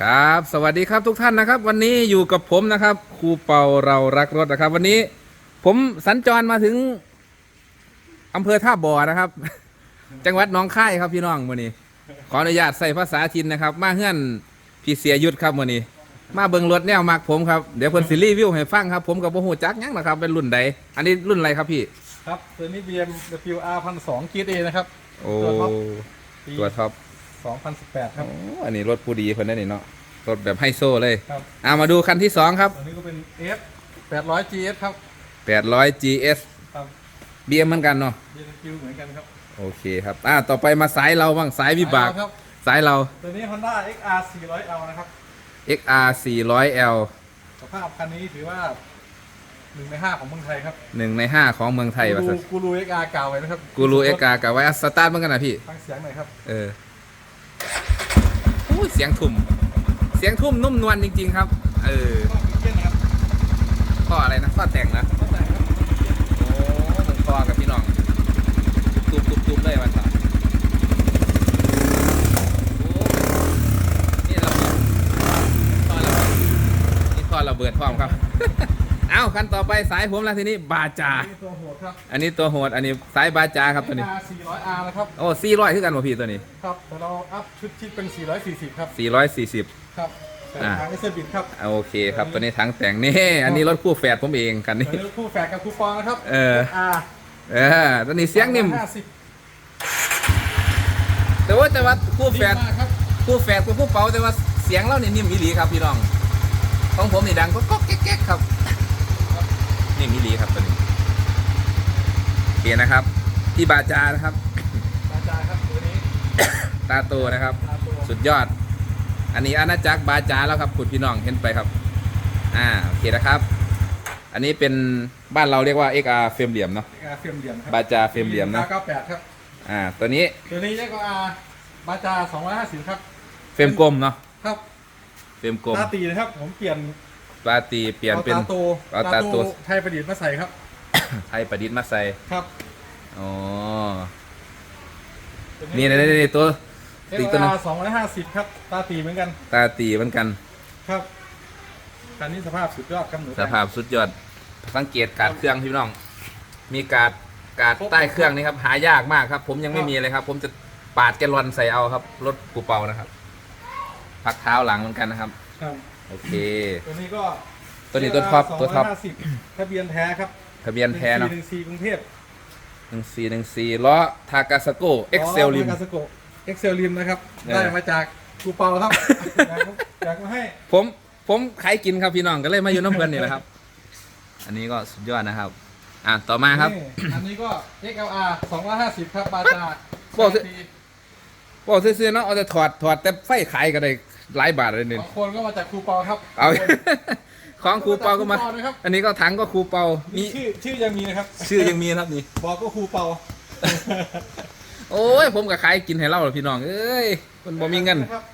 ครับ สวัสดีครับทุกท่านนะครับ วันนี้อยู่กับผมนะครับครูเปาเรารักรถนะครับ วันนี้ผมสัญจรมาถึงอำเภอท่าบ่อนะครับ จังหวัดหนองคายครับพี่น้องวันนี้ ขออนุญาตใส่ภาษาถิ่นนะครับ มาเฮื่อนพี่เสียยุทธครับวันนี้ มาเบิ่งรถแนวมักผมครับเดี๋ยวเพิ่นสิรีวิวให้ฟังครับ ผมกับโมโหจักหยังนะครับเป็นรุ่นใดอันนี้รุ่นอะไรครับพี่ ครับตัวนี้ BMW R 1 2 0 GT นะครับโอ้ตัวท็อปปีตัวท็อป 2018ครับ โอ้อันนี้รถผู้ดีเพิ่นได้นี่เนาะรถแบบไฮโซเลยครับ เอามาดูคันที่สองครับตัวนี้ก็เป็น F 800 GS ครับ 800 GS ครับ BM เหมือนกันเนาะ BMW เหมือนกันครับ โอเคครับอ่าต่อไปมาสายเราบ้างสายวิบากเอครับ สายเรา ตัวนี้ Honda XR 400L นะครับ XR 400L สภาพคันนี้ถือว่าหนึ่งในห้าของเมืองไทยครับหนึ่งในห้าของเมืองไทยกูว่ารูสันกูรู XR เก่าไว้นะครับกูรู XR กับไว้อะสตาร์ทเหมือนกันนะพี่ ฟังเสียงหน่อยครับ เออ อู้เสียงทุ่ม เสียงทุ่มนุ่มนวลจริง ๆ ครับ เออต้องมีเกียร์นะครับข้ออะไรนะข้อแต่งนะต้อแต่งโอ้มึงคอกับพี่น้องตุบตุบตุบเลยมันต่อนี่เราเบิดข้อระเบิดนี่ข้อระเบิดพร้อมครับ เอ้าคันต่อไปสายผมแล้วทีนี้บาจา นี่ตัวโหดครับอันนี้ตัวโหด อันนี้สายบาจาครับตัวนี้ XR 400R นะครับ โอ้สี่ร้อยคือกันบ่พี่ตัวนี้ครับแต่เราอัพชุดชิดเป็น 440 ครับสี่ร้อยสี่สิบ ครับแต่อ่า ทางเอสบิดครับโอเคครับ ตัวนี้ทั้งแต่งนี่ อันนี้รถคู่แฝดผมเองกันตัวนี่นี้คู่แฝดกับคูปองนะครับ เออ R เออตัวนี้เสียงนิ่มห้าสิบแต่ว่าแต่ว่าคู่ดีแฝดมากครับคู่แฝดกับคู่เป๋าแต่ว่าเสียงเราเนี่ยนิ่มอีหลีครับพี่น้อง ของผมนี่ดังก็ก็แก๊กๆครับนิ่มอีหลีครับตัวนี้ โอเคนะครับที่บาจานะครับอาจารย์ครับตัวนี้ตาโตนะครับ ตาตัวสุดยอด อันนี้อาณาจักรบาจาแล้วครับคุณพี่น้องเห็นไปครับ อ่าโอเคนะครับ อันนี้เป็นบ้านเราเรียกว่า XR เฟรมเหลี่ยมเนาะอาเฟรมเหลี่ยมครับบาจาเฟรมเหลี่ยมนะเก้าแปดครับอ่าตัวนี้ตัวนี้เรียกว่าอาบาจาสองร้อยห้าสิบครับเฟรมกลมเนาะครับเฟรมกลมตาตีนะครับผมเปลี่ยนปลาตีเปลี่ยนเป็นอาตาโตเอาตาโตไทยประดิษฐ์มาใส่ครับ ไทยประดิษฐ์มาใส่ครับอ๋อตัวนี่นี่นี่นี่ตัวเรีตียกตัวนึงว่าสองร้อยห้าสิบครับ ตาตีเหมือนกัน ตาตีเหมือนกัน ครับคันนี้สภาพสุดยอดครับหนูสภาพสุดยอด สังเกตการดเครื่องพี่น้อง มีการดการดใต้เครื่องนี่ครับ หายากมากครับ ผมยังไม่มีเลยครับ ผมจะปาดแกลลอนใส่เอาครับรถปูเปานะครับพักเท้าหลังเหมือนกันนะครับครับโอเค ตัวนี้ก็ตัวนี้ตัวท็อปตัวท็อป250ทะเบียนแท้ครับทะเบียนแท้เนาะหนึ่งสี่กรุงเทพหนึ่งสี่หนึ่งสี่ล้อทากาซาโกเอ็กเซลลิมกาสโกเอ็กเซลลิมนะครับเออได้มาจากกูเปาครับอยากมาอยากมาให้ผมผมขายกินครับพี่น้องก็เลยมาอยู่น้ำเพลินนี่แหละครับ อันนี้ก็สุดยอดนะครับอะต่อมาครับนี่อันนี้ก็ XLR 250 ครับบาจาบอกสิบอกซื้อๆเนาะเอาแต่ถอดถอดแต่ไฟขายก็ได้หลายบาทเลยบานี่งคนก็มาจากครูเปาครับเอา ของครูเปาก็มา ครูเปานะครับ อันนี้ก็ถังก็ครูเปามีมีชื่อชื่อยังมีนะครับชื่อยังมีนะครับนี่ บอกก็ครูเปาโอ้ย ผมกับขายกินให้เล่าเหรอพี่น้อง เอ้ยมันบ่มีเงินครับ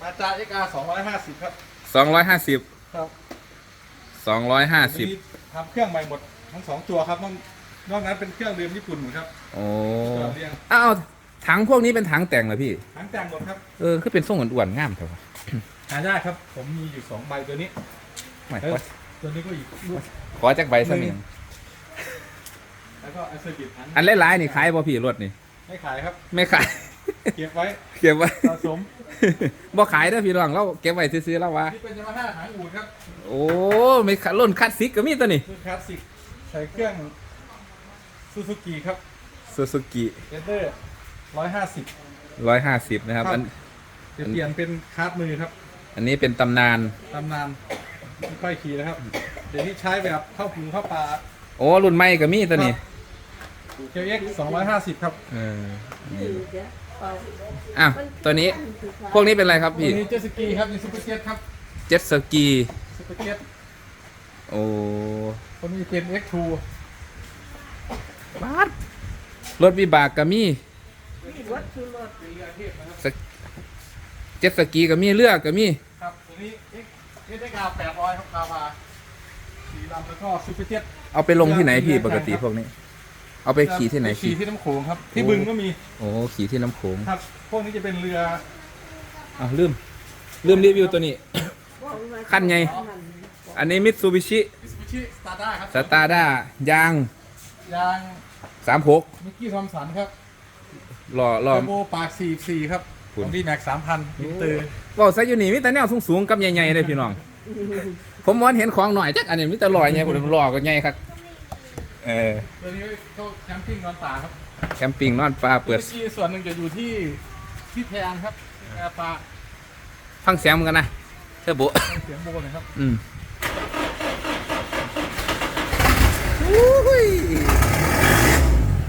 บาจา XR 250ครับสองร้อยห้าสิบครับสองร้อยห้าสิบวันนี้ทำเครื่องใหม่หมดทั้งสองตัวครับนอกนอกนั้นเป็นเครื่องเดิมญี่ปุ่นหมดครับโอ้ตัวเรียงอ้าวถังพวกนี้เป็นถังแต่งเหรอพี่ ทั้งแต่งหมดครับเออคือเป็นทรงอ้วนๆงามเถอะวะหาได้ครับ ผมมีอยู่สองใบตัวนี้ ไม่เอขออตัวนี้ก็อีกลูกขอจักใบสักหนึ่งแล้วก็ไอเซอร์บิทอันอันหลายๆนี่ขายบ่พี่รถนี่ ไม่ขายครับ ไม่ขาย เก็บไว้ เก็บไว้สะสมบ่ขายเด้อพี่น้องเราเก็บไว้ซื้อๆแล้ววะนี่เป็นยามาฮ่าหางอูดครับ โอ้ไม่ขารุ่นคลาสสิกก็มีตัวนี้รุ่นคลาสสิกใส่เครื่องซูซูกิครับซูซูกิเอเดอร์ร้อยห้าสิบร้อยห้าสิบนะครับครับอันจะเปลี่ยนเป็นคาร์ดมือครับ อันนี้เป็นตำนาน ตำนาน ไม่ค่อยขี่นะครับ เดี๋ยวนี้ใช้แบบเข้าผูเข้าป่าโอ้รุ่นใหม่ก็มีตัวนี้เคียวเอ็กสองร้อยห้าสิบครับเออนี่อ้าวตัวนี้พวกนี้เป็นอะไรครับตัวพี่ นี้เจตสกีครับนี่ซูเปอร์เจ็ตครับ เจ็ตสกีซูเปอร์เจ็ตโอ้ตัวนี้เป็น X2 บาดรถวิบากก็มีเป็นเรือเทพนะครับเจ็ตสกีก็มีเรือก็มีครับตัวนี้ X X อาแปดร้อยครับคาวาสีดำแล้วก็ซูเปอร์เจ็ตเอาไปลงที่ไหนพี่เรือปกติครับพวกนี้ เอาไปขี่ที่ไหนขี่ขี่ที่น้ำโขงครับ ที่โอ้บึงก็มีโอ้ขี่ที่น้ำโขงครับ พวกนี้จะเป็นเรืออ้าวลืมลืมรีวิวตัวนี้ ขั้นไง อันนี้มิตซูบิชิมิสบิชิสตาร์ด้าครับสตาร์ด้ายางยาง36มิกกี้ทอมสันครับหล่อหล่อเทอร์โบปาก44ครับ คุณของดีแม็ก3,000อินเตอร์บอกซะอยู่นี่มีแต่แนวสูงๆกับใหญ่ๆเลยพี่น้อง ผมมอนเห็นของหน่อยจักอันนี้มีแต่ลอยไงผมหล่อก็ใหญ่ครับเออตัวนี้ก็แคมปิ้งนอนป่าครับแคมปิ้งนอนปลาเปิดมิกกี้ส่วนหนึ่งจะอยู่ที่ที่แพงครับแอร์ปลาฟังเสียงมันกันนะเทอร์โบ เสียงโบนะครับอืมอุ้ย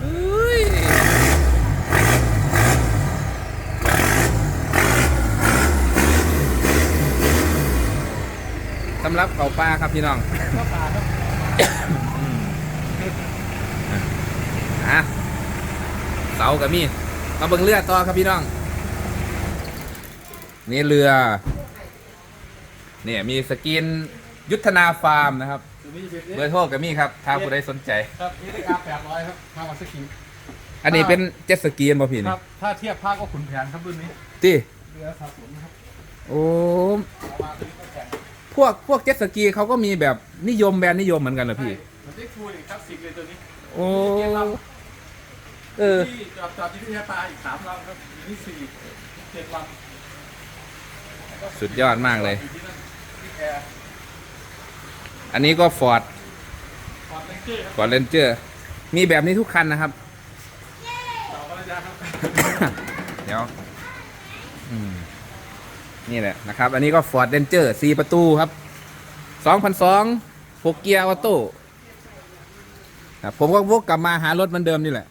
อุ้ยสำห รับเขาปลาครับพี่น้องก็ป่าครับอะเสากับมีมาเบิ่งเรือต่อครับพี่น้อง นี่เรือ เนี่ยมีสกินยุทธนาฟาร์มนะครับ ตัวนี้จะเป็นเบอร์โทรกับมีครับถ้าผู้ใดสนใจ ครับนี่ได้การ800ครับทางวัสกีอันนี้เป็นเจ็ตสกีนบ่พี่คนี่รับ ถ้าเทียบภาคก็ขุนแผนครับรุ่นนี้ ตีเรือสะสมนะครับโอ้ เอามาตัวนี้ก็แข็งพ วกพวกเจ็ตสกีเขาก็มีแบบนิยมแบรนด์นิยมเหมือนกันเหรอพี่ มันได้ฟูลอีกคลาสสิกเลยตัวนี้โอ้เออที่จอดจอดที่ที่ปลาอีกสามลำครับอยู่ที่สี่เจ็ดลำสุดยอดมากเลยอยู่ที่นั่นที่แอร์อันนี้ก็ฟอร์ดฟอร์ดเลนเจอร์ครับฟอร์ดเรนเจอร์มีแบบนี้ทุกคันนะครับต่อภรรยาครับเดี๋ยวอืม นี่แหละนะครับ อันนี้ก็ Ford Ranger 4 ประตูครับ2002 6เกียร์ออโต้ครับผมก็วกกลับมาหารถเหมันเดิมนี่แหละ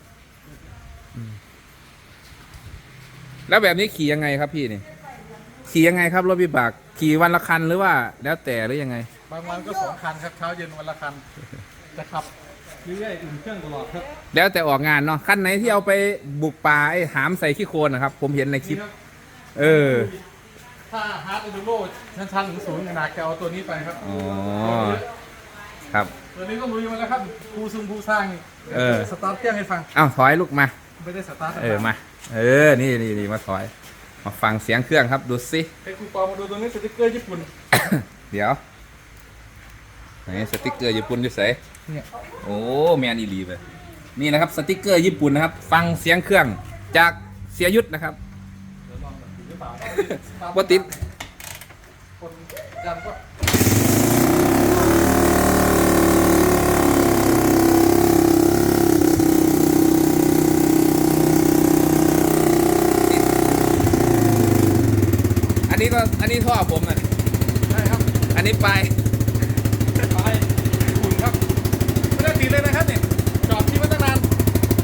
อืมแล้วแบบนี้ขี่ยังไงครับพี่นี่ขี่ยังไงครับรถวิบากขี่วันละคันหรือว่า แล้วแต่หรือยังไง บางวันก็สองคันครับเช้าเย็นวันละคันจะขับเรื่อยๆอุ่นเครื่องตลอดครับ แล้วแต่ออกงานเนาะคันไหนที่เอาไปบุกป่าไอ้หามใส่ขี้โคลนนะครับ ผมเห็นในคลิปนี่รับเออ ถ้าฮาร์ดเอดูโรชั้นๆถึงศูนย์ขนาดแกเอาตัวนี้ไปครับ อ๋อ ครับ ตัวนี้ก็ลุยมาแล้วครับครูซุงครูสร้างนี่เออ สตาร์ทเครื่องให้ฟัง เอ้าถอยลูกมา ไม่ได้สตาร์ทเออ มา เออ นี่นี่นี่มาถอย มาฟังเสียงเครื่องครับดูสิให้ครูปอมาดูตัวนี้สติ๊กเกอร์ญี่ปุ่น เดี๋ยว ไหนสติกเกอร์ญี่ปุ่นอยู่ใส่เนี่ยโอ้แมนอีลีไปนี่นะครับสติกเกอร์ญี่ปุ่นนะครับ ฟังเสียงเครื่องจากเสียยุทธนะครับ ว่าติด คนยันก็อันนี้ก็อันนี้ท่อผมนะใช่ครับ อันนี้ปลายไปญี่ปุ่นครับไม่ได้ติดเลยนะครับเนี่ยจอดที่มาตั้งนาน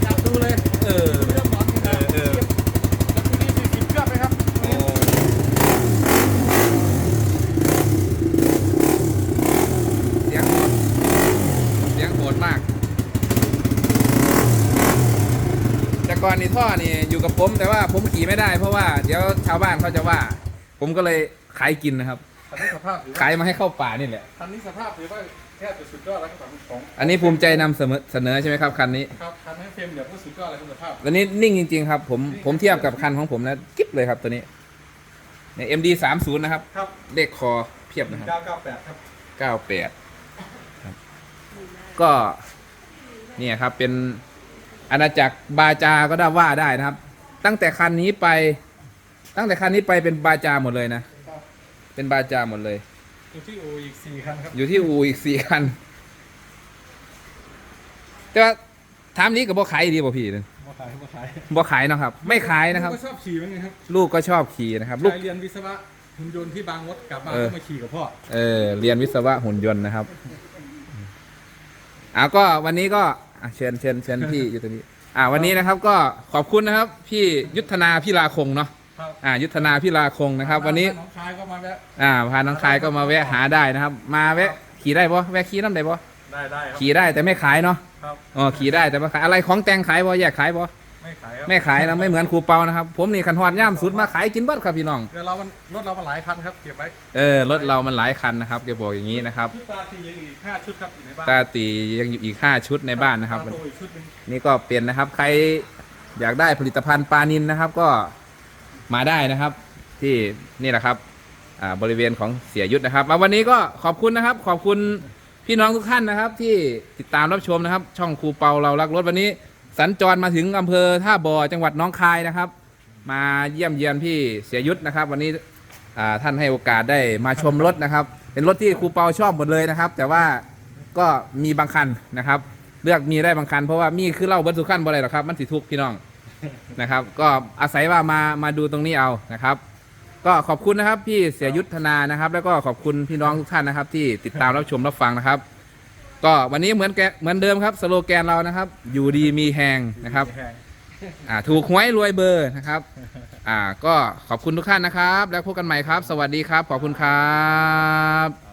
จับดูเลย เออ เรื่องร้อนนี่นะ เออ แล้วตัวนี้สี่สิบเครื่องไหมครับ โอ้เสียงโหดเสียงโหดมาก แต่ก่อนนี่ท่อนี่อยู่กับผมแต่ว่าผมขี่ไม่ได้เพราะว่าเดี๋ยวชาวบ้านเขาจะว่า ผมก็เลยขายกินนะครับคันนี้สภาพถือว่าขายมาให้เข้าป่านี่แหละคันนี้สภาพถือว่าแทบจะสุดยอดแล้วครับของอันนี้ภูมิใจนำเสนอเสนอใช่ไหมครับคันนี้ ครับคันนี้เฟรมเดี๋ยวก็สุดยอดเลยคุณภาพตัวนี้นิ่งจริง ๆ ครับ ผมผมเทียบกับคันของผมแล้วกิ๊บเลยครับตัวนี้ใน MD 3 0นะครับ ครับเลขคอเพียบนะครับ 998ครับ98ครับ ก็ เนี่ยครับเป็น อาณาจักรบาจาก็ได้ว่าได้นะครับ ตั้งแต่คันนี้ไป ตั้งแต่คันนี้ไปเป็นบาจาหมดเลยนะครับเป็นบาจาหมดเลย อยู่ที่อูอีก4คันครับ อยู่ที่อูอีกสี่คัน แต่ว่าถามนี้กับบ่ขายดีบ่พี่นึงมาขายมาขายบ่ขายเนาะครับ ไม่ขายนะครับก็ชอบขี่เหมือนกันครับ ลูกก็ชอบขี่นะครับ ลูกชายเรียนวิศวะหุ่นยนต์ที่บางมดกลับมาเออก็มาขี่กับพ่อ เออ เรียนวิศวะหุ่นยนต์นะครับอ่าก็วันนี้ก็ อะเชิญเชิญเชิญพี่อยู่ตรงนี้ อ่าวันนี้นะครับก็ขอบคุณนะครับ พี่ยุทธนาพิลาคงเนาะครับอ่า ยุทธนาพิลาคงนะครับ วันนี้น้องชายก็มาแวะอ่าพาน้องคายก็มาแวะหาได้นะครับ มาแวะขี่ได้ปะแวะขี่น้ำได้ปะได้ได้ครับ ขี่ได้แต่ไม่ขายเนาะครับ อ๋อขี่ได้แต่ไม่ขายอะไรของแต่งขายปะแยกขายปะ ไม่ขายครับไม่ขายนะไม่เหมือนครูเปานะครับ ผมนี่ขันหอดย่ามสุดมาขายกินเบัดครับพี่น้อง เดี๋ยวเรามันรถเรามาหลายคันครับเก็บไว้เออรถเรามันหลายคันนะครับแกบอกอย่างนี้นะครับชุดตาทียังอีกห้าชุดครับอยู่ในบ้านตาตียังอยู่อีก 5 ชุดในบ้านนะครับตาโตอีกชุดหนึงนี่ก็เปลี่ยนนะครับใครอยากได้ผลิตภัณฑ์ปลานินนะครับก็มาได้นะครับ ที่นี่แหละครับอ่าบริเวณของเสียยุทธนะครับมาวันนี้ก็ขอบคุณนะครับ ขอบคุณพี่น้องทุกท่านนะครับ ที่ติดตามรับชมนะครับ ช่องครูเปาเรารักรถวันนี้ สัญจรมาถึงอำเภอท่าบ่อจังหวัดน้องคายนะครับ มาเยี่ยมเยียนพี่เสียยุทธนะครับ วันนี้อ่าท่านให้โอกาสได้มาชมรถนะครับ เป็นรถที่ครูเปาชอบหมดเลยนะครับ แต่ว่าก็มีบางคันนะครับ เลือกมีได้บางคันเพราะว่ามีคือเล่าเบรรทุกคันบ่ได้หรอกครับ มันสิทุกข์พี่น้องนะครับ ก็อาศัยว่ามามาดูตรงนี้เอานะครับ ก็ขอบคุณนะครับพี่เสียยุทธนานะครับ แล้วก็ขอบคุณพี่น้องทุกท่านนะครับ ที่ติดตามรับชมรับฟังนะครับ ก็วันนี้เหมือนแกเหมือนเดิมครับสโลแกนเรานะครับ อยู่ดีมีแหงนะครับอ่าถูกหวยรวยเบอร์นะครับ อ่าก็ขอบคุณทุกท่านนะครับ แล้วพบกันใหม่ครับ สวัสดีครับ ขอบคุณครับ